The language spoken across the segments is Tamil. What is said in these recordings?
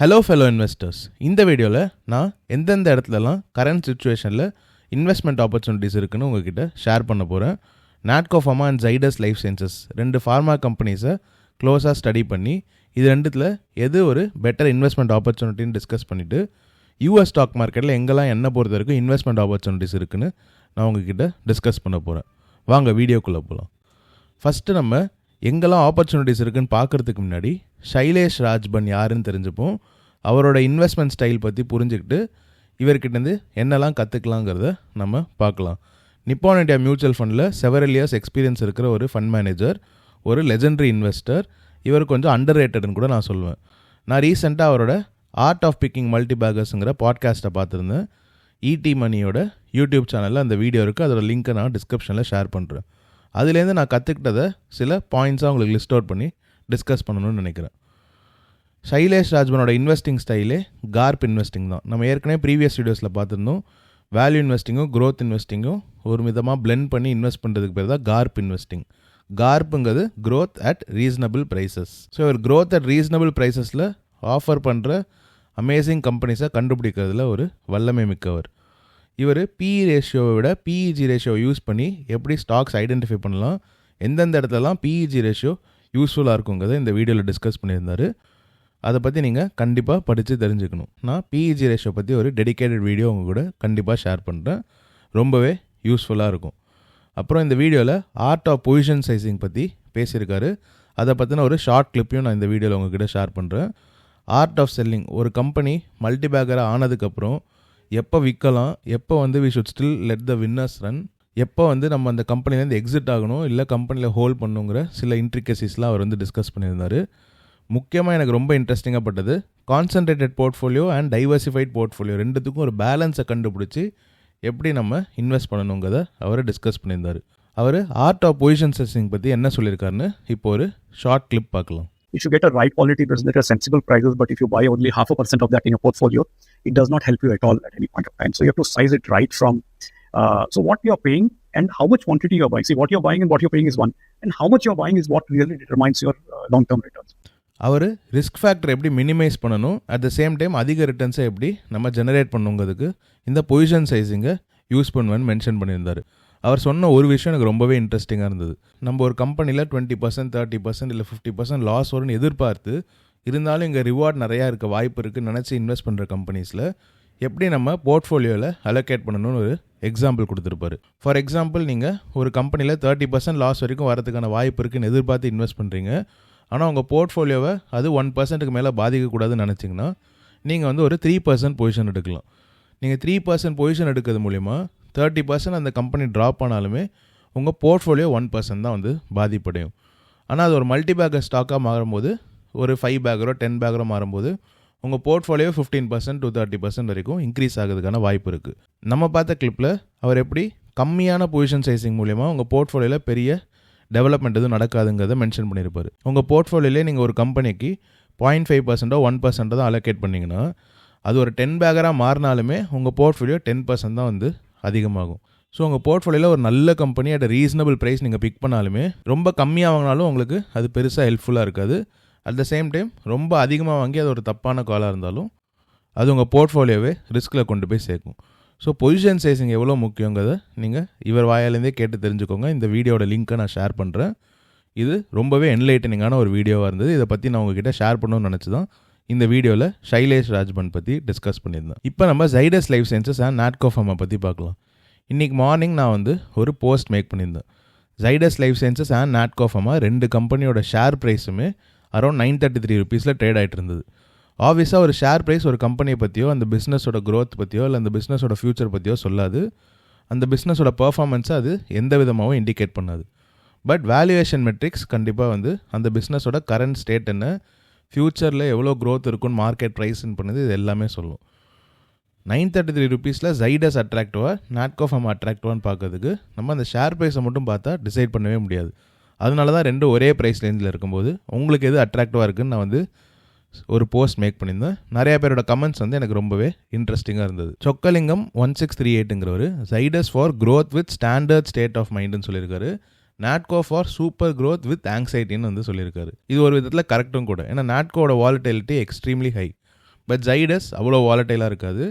ஹலோ ஃபெலோ இன்வெஸ்டர்ஸ் இந்த வீடியோவில் நான் எந்தெந்த இடத்துலலாம் கரண்ட் சுச்சுவேஷனில் இன்வெஸ்ட்மெண்ட் ஆப்பர்ச்சுனிட்டிஸ் இருக்குன்னு உங்ககிட்ட ஷேர் பண்ண போகிறேன் Natco pharma and Zydus life sciences ரெண்டு ஃபார்மா கம்பெனிஸை க்ளோஸாக ஸ்டடி பண்ணி இது ரெண்டுத்தில் எது ஒரு பெட்டர் இன்வெஸ்ட்மெண்ட் ஆப்பர்ச்சுனிட்டின்னு டிஸ்கஸ் பண்ணிவிட்டு யூஎஸ் ஸ்டாக் மார்க்கெட்டில் எங்கெல்லாம் என்ன பொறுத்த வரைக்கும் இன்வெஸ்ட்மெண்ட் ஆப்பர்ச்சுனிட்டிஸ் இருக்குன்னு நான் உங்ககிட்ட டிஸ்கஸ் பண்ண போகிறேன் வாங்க வீடியோக்குள்ளே போகலாம் ஃபஸ்ட்டு நம்ம எங்கெல்லாம் ஆப்பர்ச்சுனிட்டிஸ் இருக்குன்னு பார்க்குறதுக்கு முன்னாடி ஷைலேஷ் ராஜ்பன் யாருன்னு தெரிஞ்சுப்போம். அவரோட இன்வெஸ்ட்மெண்ட் ஸ்டைல் பற்றி புரிஞ்சுக்கிட்டு இவர்கிட்டேருந்து என்னெல்லாம் கற்றுக்கலாங்கிறத நம்ம பார்க்கலாம். நிப்பான் இண்டியா மியூச்சுவல் ஃபண்டில் செவரல் இயர்ஸ் எக்ஸ்பீரியன்ஸ் இருக்கிற ஒரு ஃபண்ட் மேனேஜர் ஒரு லெஜெண்டரி இன்வெஸ்டர் இவர் கொஞ்சம் அண்டர் ரேட்டட்னு கூட நான் சொல்லுவேன். நான் ரீசெண்டாக அவரோட ஆர்ட் ஆஃப் பிக்கிங் மல்டி பேகர்ஸுங்கிற பாட்காஸ்ட்டை பார்த்துருந்தேன் இடி மணியோட யூடியூப் சேனலில் அந்த வீடியோ இருக்குது அதோட லிங்க்கை நான் டிஸ்கிரிப்ஷனில் ஷேர் பண்ணுறேன் அதுலேருந்து நான் கற்றுக்கிட்டதை சில பாயிண்ட்ஸாக உங்களுக்கு லிஸ்ட் அவுட் பண்ணி டிஸ்கஸ் பண்ணணும்னு நினைக்கிறேன். சைலேஷ் ராஜ்மனோட இன்வெஸ்டிங் ஸ்டைலே கார்ப் இன்வெஸ்டிங் தான். நம்ம ஏற்கனவே ப்ரீவியஸ் வீடியோஸில் பார்த்துருந்தோம். வேல்யூ இன்வெஸ்டிங்கும் க்ரோத் இன்வெஸ்டிங்கும் ஒரு விதமாக பிளெண்ட் பண்ணி இன்வெஸ்ட் பண்ணுறதுக்கு பேர் தான் GARP investing கார்ப்புங்கிறது growth at reasonable prices so இவர் க்ரோத் அட் ரீசனபிள் ப்ரைஸஸில் ஆஃபர் பண்ணுற அமேசிங் கம்பெனிஸை கண்டுபிடிக்கிறதுல ஒரு வல்லமை மிக்கவர். இவர் பிஇ ரேஷியோவை விட பிஇஜி ரேஷியோ யூஸ் பண்ணி எப்படி ஸ்டாக்ஸ் ஐடென்டிஃபை பண்ணலாம் எந்தெந்த இடத்துலலாம் பிஇஜி ரேஷியோ யூஸ்ஃபுல்லாக இருக்குங்கிறத இந்த வீடியோவில் டிஸ்கஸ் பண்ணியிருந்தாரு. அதை பற்றி நீங்கள் கண்டிப்பாக படித்து தெரிஞ்சுக்கணும். நான் பிஇஜி ரேஷியோ பற்றி ஒரு டெடிகேட்டட் வீடியோ உங்கள் கூட கண்டிப்பாக ஷேர் பண்ணுறேன் ரொம்பவே யூஸ்ஃபுல்லாக இருக்கும். அப்புறம் இந்த வீடியோவில் ஆர்ட் ஆஃப் பொசிஷன் சைசிங் பற்றி பேசியிருக்காரு. அதை பற்றின ஒரு ஷார்ட் கிளிப்பையும் நான் இந்த வீடியோவில் உங்ககிட்ட ஷேர் பண்ணுறேன் ஆர்ட் ஆஃப் செல்லிங் ஒரு கம்பெனி மல்டி பேக்கராக ஆனதுக்கப்புறம் எப்போ விற்கலாம் எப்போ வந்து we should still let the winners run எப்போ வந்து நம்ம அந்த கம்பெனிலேருந்து எக்ஸிட் ஆகணும் இல்லை கம்பெனியில் ஹோல்ட் பண்ணுங்கிற சில இன்ட்ரிகசிஸ்லாம் அவர் வந்து டிஸ்கஸ் பண்ணியிருந்தார். முக்கியமாக எனக்கு ரொம்ப இன்ட்ரெஸ்டிங்காக பட்டது concentrated portfolio and diversified portfolio ரெண்டுத்துக்கும் ஒரு பேலன்ஸை கண்டுபிடிச்சி எப்படி நம்ம இன்வெஸ்ட் பண்ணணுங்கிறத அவர் டிஸ்கஸ் பண்ணியிருந்தார். அவர் ஆர்ட் ஆஃப் பொசிஷன் செஸிங் பற்றி என்ன சொல்லியிருக்காருன்னு இப்போ ஒரு ஷார்ட் கிளிப் பார்க்கலாம். If you get a right quality business at a sensible prices, but if you buy only half a percent of that in your portfolio, it does not help you at all at any point of time. So you have to size it right from uh, so what you're paying and how much quantity you're buying. See, what you're buying and what you're paying is one, and how much you're buying is what really determines your uh, long-term returns. அவர் ரிஸ்க் ஃபேக்டர் எப்படி மினிமைஸ் பண்ணணும் அட் த சேம் டைம் அதிக ரிட்டர்ன்ஸை எப்படி நம்ம ஜெனரேட் பண்ணுங்கிறதுக்கு இந்த பொசிஷன் சைஸிங்கை யூஸ் பண்ணுவேன்னு மென்ஷன் பண்ணியிருந்தார் அவர் சொன்ன ஒரு விஷயம் எனக்கு ரொம்பவே இன்ட்ரெஸ்டிங்காக இருந்தது நம்ம ஒரு கம்பெனியில் டுவெண்ட்டி பர்சன்ட் தேர்ட்டி பர்சன்ட் இல்லை ஃபிஃப்டி பர்சன்ட் லாஸ் வரும்னு எதிர்பார்த்து இருந்தாலும் இங்கே ரிவார்ட் நிறையா இருக்க வாய்ப்பு இருக்குதுன்னு நினச்சி இன்வெஸ்ட் பண்ணுற கம்பெனிஸில் எப்படி நம்ம போர்ட்ஃபோலியோவில் அலோகேட் பண்ணணும்னு ஒரு எக்ஸாம்பிள் கொடுத்துருப்பாரு. ஃபார் எக்ஸாம்பிள் நீங்கள் ஒரு கம்பெனியில் தேர்ட்டி பர்சன்ட் லாஸ் வரைக்கும் வரதுக்கான வாய்ப்பு இருக்குன்னு எதிர்பார்த்து இன்வெஸ்ட் பண்ணுறீங்க ஆனால் உங்கள் போர்ட்ஃபோலியோவை அது ஒன் பர்சன்ட்டுக்கு மேலே பாதிக்கக்கூடாதுன்னு நினச்சிங்கன்னா நீங்கள் வந்து ஒரு த்ரீ பர்சன்ட் பொசிஷன் எடுக்கலாம். நீங்கள் த்ரீ பர்சன்ட் பொசிஷன் எடுக்கிறது மூலிமா தேர்ட்டி பர்சன்ட் அந்த கம்பெனி ட்ராப் ஆனாலுமே உங்கள் போர்ட்ஃபோலியோ ஒன் பர்சன்ட் தான் வந்து பாதிப்படையும். ஆனால் அது ஒரு மல்டி பேக்கர் ஸ்டாக்காக மாறும்போது ஒரு ஃபைவ் பேக்கரோ டென் பேக்கரோ மாறும்போது உங்கள் portfolio fifteen percent to thirty percent வரைக்கும் இன்க்ரீஸ் ஆகிறதுக்கான வாய்ப்பு இருக்குது நம்ம பார்த்த கிளிப்பில் அவர் எப்படி கம்மியான பொசிஷன் சைஸிங் மூலிமா உங்கள் போர்ட்ஃபோலியோவில் பெரிய டெவலப்மெண்ட் எதுவும் நடக்காதுங்கிறத மென்ஷன் பண்ணியிருப்பார். உங்கள் போர்ட்ஃபோலியோலே நீங்கள் ஒரு கம்பெனிக்கு பாயிண்ட் ஃபைவ் பர்சன்ட்டோ ஒன் பர்சன்ட்டோ தான் அலோகேட் பண்ணிங்கன்னா அது ஒரு டென் பேக்கராக மாறினாலுமே உங்கள் போர்ட்ஃபோலியோ டென் பர்சன்ட் தான் வந்து அதிகமாகும். ஸோ உங்கள் போர்ட்ஃபோலியோவில் ஒரு நல்ல கம்பெனி அட் ரீசனபிள் ப்ரைஸ் நீங்கள் பிக் பண்ணாலுமே ரொம்ப கம்மியாக வாங்கினாலும் உங்களுக்கு அது பெருசாக ஹெல்ப்ஃபுல்லாக இருக்காது. அட் த சேம் டைம் ரொம்ப அதிகமாக வாங்கி அது ஒரு தப்பான காலாக இருந்தாலும் அது உங்கள் போர்ட்ஃபோலியோவே ரிஸ்கில் கொண்டு போய் சேர்க்கும். ஸோ பொசிஷன் சைஸிங் எவ்வளோ முக்கியங்கிறத நீங்கள் இவர் வாயிலேருந்தே கேட்டு தெரிஞ்சுக்கோங்க. இந்த வீடியோட லிங்க்கை நான் ஷேர் பண்ணுறேன் இது ரொம்பவே என்லைட்டனிங்கான ஒரு வீடியோவாக இருந்தது. இதை பற்றி நான் உங்ககிட்ட ஷேர் பண்ணணும்னு நினச்சி தான் இந்த வீடியோவில் ஷைலேஷ் ராஜ்பன் பற்றி டிஸ்கஸ் பண்ணியிருந்தேன். இப்போ நம்ம ஜைடஸ் லைஃப் சயின்சஸ் அண்ட் நாட்கோஃபாமை பற்றி பார்க்கலாம். இன்றைக்கி மார்னிங் நான் வந்து ஒரு போஸ்ட் மேக் பண்ணியிருந்தேன். ஜைடஸ் லைஃப் சயின்சஸ் அண்ட் நாட்கோஃபாமா ரெண்டு கம்பெனியோட ஷேர் ப்ரைஸுமே அரௌண்ட் நைன் தேர்ட்டி த்ரீ ருபீஸில் ட்ரேட் ஆகிட்டு இருந்தது ஆப்வியஸாக ஒரு ஷேர் ப்ரைஸ் ஒரு கம்பெனியை பற்றியோ அந்த பிஸ்னஸோட க்ரோத் பற்றியோ இல்லை அந்த பிஸ்னஸோட ஃப்யூச்சர் பற்றியோ சொல்லாது. அந்த பிஸ்னஸோட பர்ஃபார்மன்ஸை அது எந்த விதமாகவும் இண்டிகேட் பண்ணாது. பட் வேல்யூவேஷன் மெட்ரிக்ஸ் கண்டிப்பாக வந்து அந்த பிஸ்னஸோட கரண்ட் ஸ்டேட் என்ன ஃப்யூச்சரில் எவ்வளோ க்ரோத் இருக்குன்னு மார்க்கெட் ப்ரைஸ்ன்னு பண்ணுது இது எல்லாமே சொல்லும். நைன் தேர்ட்டி த்ரீ ருபீஸில் ஜைடஸ் அட்ராக்டிவாக நாட்கோஃபார்ம் அட்ராக்டிவான்னு பார்க்கறதுக்கு நம்ம அந்த ஷேர் ப்ரைஸை மட்டும் பார்த்தா டிசைட் பண்ணவே முடியாது. அதனால தான் ரெண்டும் ஒரே ப்ரைஸ் ரேஞ்சில் இருக்கும்போது உங்களுக்கு எது அட்ராக்டிவாக இருக்குதுன்னு நான் வந்து ஒரு போஸ்ட் மேக் பண்ணியிருந்தேன். நிறைய பேரோட கமெண்ட்ஸ் வந்து எனக்கு ரொம்பவே இன்ட்ரெஸ்டிங்காக இருந்தது. Chockalingam one six three எயிட்டுங்கிறவர் Zydus for growth with standard state of மைண்டுன்னு சொல்லியிருக்காரு. Natco for super growth with ஆங்ஸைட்டின்னு வந்து சொல்லியிருக்காரு. இது ஒரு விதத்தில் கரெக்டும் கூட. ஏன்னா நாட்கோட volatility extremely high but Zydus அவ்வளோ வாலட்டைலாக இருக்காது.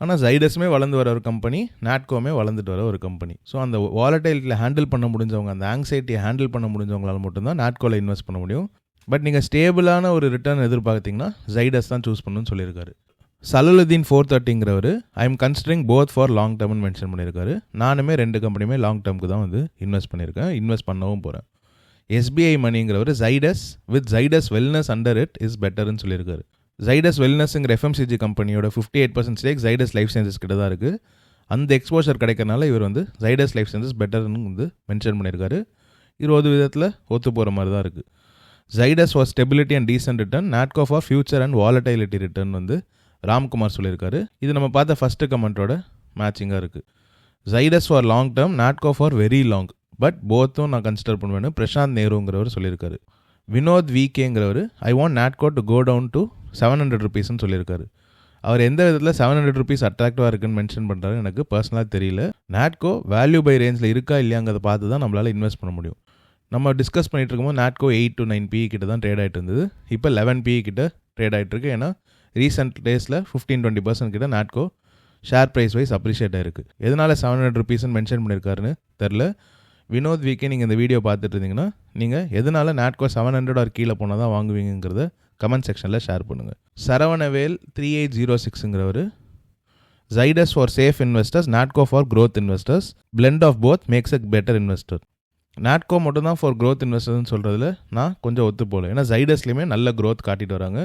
ஆனால் ஜைடஸுமே வளர்ந்து வர ஒரு கம்பெனி நாட்கோமே வளர்ந்துட்டு வர ஒரு கம்பெனி ஸோ அந்த வாலட்டைலிட்டியில் ஹேண்டில் பண்ண முடிஞ்சவங்க அந்த ஆங்ஸைட்டியை ஹேண்டில் பண்ண முடிஞ்சவங்களால் மட்டும்தான் நாட்கோவில் இன்வெஸ்ட் பண்ண முடியும். பட் நீங்கள் ஸ்டேபிளான ஒரு ரிட்டர்ன் எதிர்பார்த்தீங்கன்னா ஜைடஸ் தான் சூஸ் பண்ணணும்னு சொல்லியிருக்காரு. Salahuddin four தேர்ட்டிங்கிறவர் I am considering both for long டேர்ம்னு mention பண்ணியிருக்காரு. நானுமே ரெண்டு கம்பெனியுமே லாங் டேர்முக்கு தான் வந்து இன்வெஸ்ட் பண்ணியிருக்கேன். இன்வெஸ்ட் பண்ணவும் போகிறேன் SBI மணிங்கிறவர் Zydus with Zydus wellness under it is பெட்டர்னு சொல்லியிருக்காரு. ஜைடஸ் வெல்னஸ்ங்கிற எஃப்எம்சிஜி கம்பெனியோட fifty eight percent stake Zydus life sciences கிட்ட தான் இருக்குது அந்த எக்ஸ்போஷர் கிடைக்கிறனால இவர் வந்து ஜைடஸ் லைஃப் சயின்சஸ் பெட்டர்னு வந்து மென்ஷன் பண்ணியிருக்காரு இருபது விதத்தில் ஒத்து போகிற மாதிரி தான் இருக்குது Zydus for stability and decent return Natco for future and volatility return வந்து ராம்குமார் சொல்லியிருக்காரு. இது நம்ம பார்த்த ஃபஸ்ட்டு கமெண்ட்டோட மேட்சிங்காக இருக்குது Zydus for long term Natco for very long but போத்தும் நான் கன்சிடர் பண்ணுவேன்னு பிரசாந்த் நேருங்கிறவர் சொல்லியிருக்காரு. Vinod விகேங்கிறவர் I want Natco to go down to seven hundred ருபீஸ்னு சொல்லியிருக்காரு. அவர் எந்த விதத்தில் செவன் ஹண்ட்ரட் ருபீஸ் அட்ராக்டிவாக இருக்குன்னு மென்ஷன் பண்ணுறாரு எனக்கு பர்சனலாக தெரியல. நாட்கோ வேல்யூ பை ரேஞ்சில் இருக்கா இல்லையாங்கிறத பார்த்து தான் நம்மளால் இன்வெஸ்ட் பண்ண முடியும். நம்ம டிஸ்கஸ் பண்ணிட்டு இருக்கும்போது Natco eight to nine B கிட்ட தான் ட்ரேட் ஆகிட்டு இருந்தது. இப்போ லெவன் பி கிட்ட ட்ரேட் ஆகிட்டு இருக்கு. ஏன்னா ரீசெண்ட் டேஸில் ஃபிஃப்டீன் டுவெண்ட்டி பர்சன்ட் கிட்ட Natco share price wise appreciate ஆயிருக்கு எதனால் செவன் ஹண்ட்ரட் ருபீஸ்னு மென்ஷன் பண்ணியிருக்காருன்னு தெரில வினோத் வீக்கே நீங்கள் இந்த வீடியோ பார்த்துட்டு இருந்தீங்கன்னா நீங்கள் எதனால் நாட்கோ செவன் ஹண்ட்ரட் ஆர் கீழே போனால் தான் வாங்குவீங்கிறத கமெண்ட் செக்ஷனில் ஷேர் பண்ணுங்கள் Saravanavel three eight zero சிக்ஸுங்கிறவர் Zydus for safe investors Natco for growth investors blend of both makes a better investor Natco மட்டும் தான் ஃபார் க்ரோத் இன்வெஸ்டர்னு சொல்கிறதுல நான் கொஞ்சம் ஒத்து போகல. ஏன்னா ஜைடஸ்லேயுமே நல்ல க்ரோத் காட்டிட்டு வராங்க.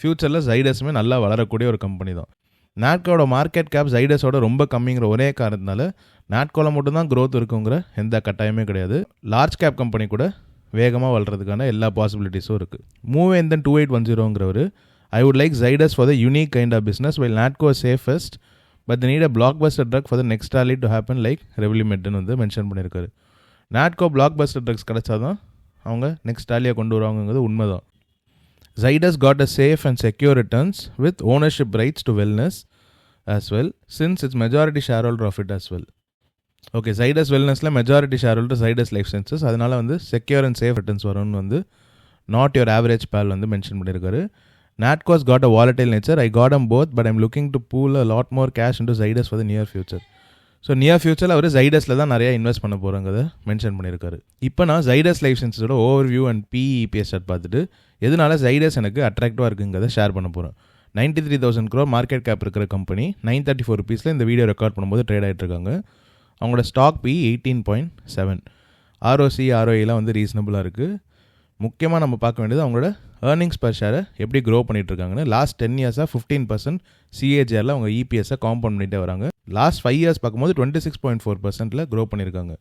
ஃப்யூச்சரில் ஜைடஸுமே நல்லா வளரக்கூடிய ஒரு கம்பெனி தான். நாட்கோட மார்க்கெட் கேப் ஜைடஸோட ரொம்ப கம்மிங்கிற ஒரே காரணத்தினால நாட்கோவில் மட்டும்தான் க்ரோத் இருக்குங்கிற எந்த கட்டாயமே கிடையாது. லார்ஜ் கேப் கம்பெனி கூட வேகமாக வளர்கிறதுக்கான எல்லா பாசிபிலிட்டிஸும் இருக்குது Moovendhan two eight one ஜீரோங்கிறவர் I would like Zydus for the unique kind of business will Natco safest but need a blockbuster drug for the next rally to happen like ரெவலிமெட்னு வந்து மென்ஷன் பண்ணியிருக்காரு நாட்கோ பிளாக் பஸ்டர் ட்ரக்ஸ் கிடச்சாதான் அவங்க நெக்ஸ்ட் ஆலியாக கொண்டு வருவாங்கங்கிறது உண்மைதான். Zydus got a safe and secure returns with ownership rights to wellness as well since it's majority shareholder of it as well okay Zydus வெல்னஸில் majority shareholder Zydus life sciences அதனால் வந்து செக்யூர் அண்ட் சேஃப் ரிட்டர்ன்ஸ் வரும்னு வந்து நாட் யுவர் ஆவரேஜ் பேல் வந்து மென்ஷன் பண்ணியிருக்காரு Natco's got a volatile nature I got um both but I'm looking to pool a lot more cash into Zydus for the near future so near ஃபியூச்சரில் அவர் ஜைடஸில் தான் நிறையா இன்வெஸ்ட் பண்ண போகிறோங்கிறத மென்ஷன் பண்ணியிருக்காரு இப்போ நான் ஜைடஸ் லைஃப் சயின்ஸோட overview and PEPS chart பார்த்துட்டு எதனால ஜைடஸ் எனக்கு அட்ராக்டிவாக இருக்குங்கிறத ஷேர் பண்ண போகிறேன் ninety three thousand crore market cap இருக்கிற கம்பெனி நைன் தேர்ட்டி ஃபோர் ருபீஸில் இந்த வீடியோ ரெக்கார்ட் பண்ணும்போது ட்ரேட் ஆகிட்டு இருக்காங்க. அவங்களோட stock P eighteen point seven ROC ஆர்ஓஇலாம் வந்து ரீசனபுளாக இருக்குது முக்கியமாக நம்ம பார்க்க வேண்டியது அவங்களோட ஏர்னிங்ஸ் பர் ஷேரை எப்படி க்ரோ பண்ணிட்டுருக்காங்கன்னு. லாஸ்ட் டென் இயர்ஸாக ஃபிஃப்டீன் பர்சன்ட் சிஏஜிஆரில் அவங்க இபிஎஸ்ஸை காம்பவுண்ட் பண்ணிட்டே வராங்க. லாஸ்ட் ஃபைவ் இயர்ஸ் பார்க்கும்போது டுவெண்ட்டி சிக்ஸ் பாயிண்ட் ஃபோர் பர்சன்ட்டில் க்ரோ பண்ணியிருக்காங்க.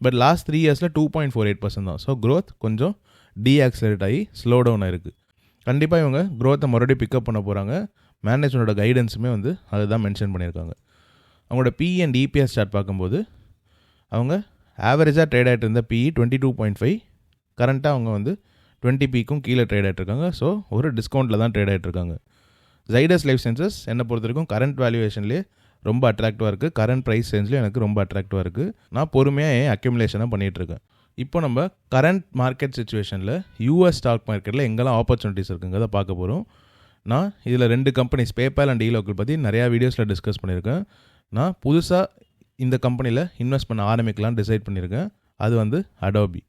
பட் லாஸ்ட் த்ரீ இயர்ஸில் two point four eight percent தான். ஸோ க்ரோத் கொஞ்சம் டீஆக்சலேட் ஆகி ஸ்லோ டவுன் ஆயிருக்கு. கண்டிப்பாக இவங்க க்ரோத்தை மறுபடியும் பிக்கப் பண்ண போகிறாங்க மேனேஜ்மெண்ட்டோட கைடன்ஸுமே வந்து அதை தான் மென்ஷன் பண்ணியிருக்காங்க. அவங்களோட பிஇ அண்ட் இபிஎஸ் சார்ட் பார்க்கும்போது அவங்க ஆவரேஜாக ட்ரேட் ஆகிட்டு இருந்த PE twenty two point five கரண்ட்டாக அவங்க வந்து டுவெண்ட்டி பிக்கும் கீழே ட்ரேட் ஆகிட்டுருக்காங்க ஸோ ஒரு டிஸ்கவுண்ட்டில் தான் ட்ரேட் ஆகிட்டு இருக்காங்க. ஜைடஸ் லைஃப் சென்சஸ் என்னை பொறுத்த வரைக்கும் கரண்ட் வேல்யூவேஷன்லேயே ரொம்ப அட்ராக்டிவாக இருக்குது கரண்ட் ப்ரைஸ் ரேஞ்ச்லேயும் எனக்கு ரொம்ப அட்ராக்டிவாக இருக்குது நான் பொறுமையாக என் அக்யூமுலேஷனாக பண்ணிகிட்ருக்கேன் இப்போ நம்ம கரண்ட் மார்க்கெட் சுச்சுவேஷனில் யூஎஸ் ஸ்டாக் மார்க்கெட்டில் எங்கெல்லாம் ஆப்பர்ச்சுனிட்டிஸ் இருக்குங்கிறத பார்க்க போகிறோம் நான் இதில் ரெண்டு கம்பெனிஸ் பேபால் அண்ட் ஈலோக்கல் பற்றி நிறையா வீடியோஸில் டிஸ்கஸ் பண்ணியிருக்கேன். நான் புதுசாக இந்த கம்பெனியில் இன்வெஸ்ட் பண்ண ஆரம்பிக்கலாம்னு டிசைட் பண்ணியிருக்கேன். அது வந்து அடோபி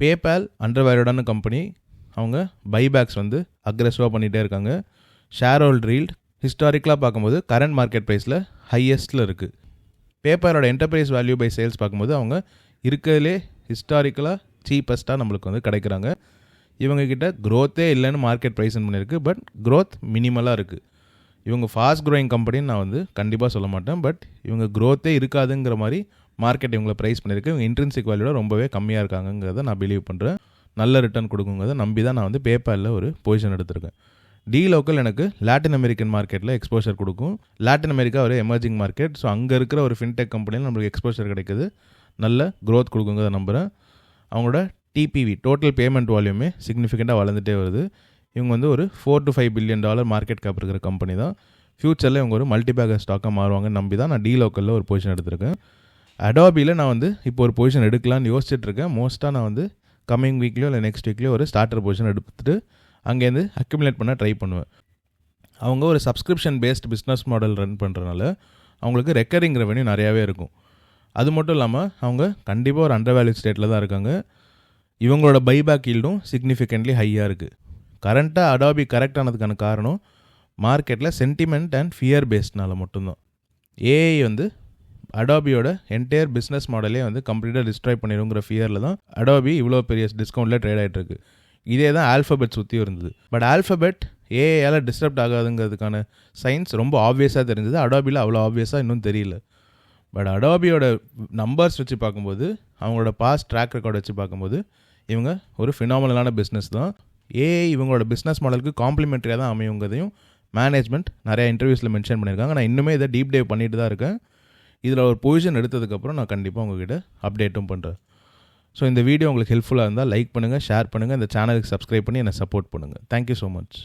பேபால் அண்டர் கம்பெனி அவங்க பைபேக்ஸ் வந்து அக்ரெசிவாக பண்ணிகிட்டே இருக்காங்க. ஷேர் ஹோல்ட் ரீல்ட் ஹிஸ்டாரிக்கலாக பார்க்கும்போது கரண்ட் மார்க்கெட் ப்ரைஸில் ஹையஸ்ட்டில் இருக்குது பேப்பரோட என்டர்பிரைஸ் வேல்யூ பை சேல்ஸ் பார்க்கும்போது அவங்க இருக்கிறதுலே ஹிஸ்டாரிக்கலாக சீப்பஸ்ட்டாக நம்மளுக்கு வந்து கிடைக்கிறாங்க. இவங்கக்கிட்ட க்ரோத்தே இல்லைன்னு மார்க்கெட் ப்ரைஸ் பண்ணியிருக்கு பட் க்ரோத் மினிமலாக இருக்குது இவங்க ஃபாஸ்ட் க்ரோயிங் கம்பெனின்னு நான் வந்து கண்டிப்பாக சொல்ல மாட்டேன். பட் இவங்க க்ரோத்தே இருக்காதுங்கிற மாதிரி மார்க்கெட் இவங்களை ப்ரைஸ் பண்ணியிருக்கு. இவங்க இன்ட்ரென்சிக் வேல்யூட ரொம்பவே கம்மியாக இருக்காங்கங்கிறத நான் பிலீவ் பண்ணுறேன் நல்ல ரிட்டர்ன் கொடுக்குங்கிறத நம்பி தான் நான் வந்து பேப்பாலில் ஒரு பொசிஷன் எடுத்திருக்கேன். டி லோக்கல் எனக்கு லாட்டின் அமெரிக்கன் மார்க்கெட்டில் எக்ஸ்போஷர் கொடுக்கும். லாட்டின் அமெரிக்கா ஒரு எமர்ஜிங் மார்க்கெட் ஸோ அங்கே இருக்கிற ஒரு ஃபின்டெக் கம்பெனியில் நம்மளுக்கு எக்ஸ்போஷர் கிடைக்குது. நல்ல க்ரோத் கொடுக்குங்கிறத நம்புகிறேன் அவங்களோட டிபிவி டோட்டல் பேமெண்ட் வால்யூமே சிக்னிஃபிகண்ட்டாக வளர்ந்துட்டே வருது. இவங்க வந்து ஒரு four to five billion dollar market cap இருக்கிற கம்பெனி தான். ஃப்யூச்சரில் இவங்க ஒரு மல்டிபேக்கர் ஸ்டாக்காக மாறுவாங்கன்னு நம்பி தான் நான் டி லோக்கலில் ஒரு பொசிஷன் எடுத்திருக்கேன். அடாபியில் நான் வந்து இப்போ ஒரு பொசிஷன் எடுக்கலான்னு யோசிச்சுட்ருக்கேன் மோஸ்ட்டாக நான் வந்து கம்மிங் வீக்லேயோ இல்லை நெக்ஸ்ட் வீக்லேயோ ஒரு ஸ்டார்டர் பொசிஷன் எடுத்துட்டு அங்கேருந்து அக்யூமுலேட் பண்ண ட்ரை பண்ணுவேன். அவங்க ஒரு subscription based business model run பண்ணுறனால அவங்களுக்கு ரெக்கரிங் ரெவன்யூ நிறையாவே இருக்கும். அது மட்டும் இல்லாமல் அவங்க கண்டிப்பாக ஒரு அண்டர் வேல்யூ ஸ்டேட்டில் தான் இருக்காங்க. இவங்களோட பைபேக் ஈல்டும் சிக்னிஃபிகண்ட்லி ஹையாக இருக்குது கரண்ட்டாக அடாபி கரெக்ட் ஆனதுக்கான காரணம் மார்க்கெட்டில் சென்டிமெண்ட் அண்ட் ஃபியர் பேஸ்ட்னால மட்டும்தான். ஏஐ வந்து அடாபியோட என்டையர் பிஸ்னஸ் மாடலே வந்து கம்ப்ளீட்டாக டிஸ்ட்ராய் பண்ணிடுங்கிற ஃபியரில் தான் அடாபி இவ்வளோ பெரிய டிஸ்கவுண்ட்டில் ட்ரேட் ஆகிட்டு இருக்கு. இதே தான் ஆல்ஃபபெட் சுற்றி இருந்தது. பட் ஆல்ஃபபெட் ஏஐயால் டிஸ்டர்ப்ட் ஆகாதுங்கிறதுக்கான சயின்ஸ் ரொம்ப ஆப்வியஸாக தெரிஞ்சது. அடாபியில் அவ்வளோ ஆப்வியஸாக இன்னும் தெரியல. பட் அடாபியோட நம்பர்ஸ் வச்சு பார்க்கும்போது அவங்களோட பாஸ்ட் ட்ராக் ரெக்கார்ட் வச்சு பார்க்கும்போது இவங்க ஒரு ஃபினாமலான பிஸ்னஸ் தான். ஏஐ இவங்களோட பிஸ்னஸ் மாடலுக்கு காம்ப்ளிமெண்ட்ரியாக தான் அமையுங்கிறதையும் மேனேஜ்மெண்ட் நிறையா இன்டர்வியூஸில் மென்ஷன் பண்ணியிருக்காங்க. நான் இன்னுமே இதை டீப் டேவ் பண்ணிட்டு தான் இருக்கேன். இதில் ஒரு பொசிஷன் எடுத்ததுக்கப்புறம் நான் கண்டிப்பாக உங்ககிட்ட அப்டேட்டும் பண்ணுறேன் ஸோ இந்த வீடியோ உங்களுக்கு ஹெல்ப்ஃபுல்லாக இருந்தால் லைக் பண்ணுங்கள் ஷேர் பண்ணுங்கள் இந்த சேனலுக்கு சப்ஸ்கிரைப் பண்ணி என்னை சப்போர்ட் பண்ணுங்கள் தேங்க்யூ ஸோ மச்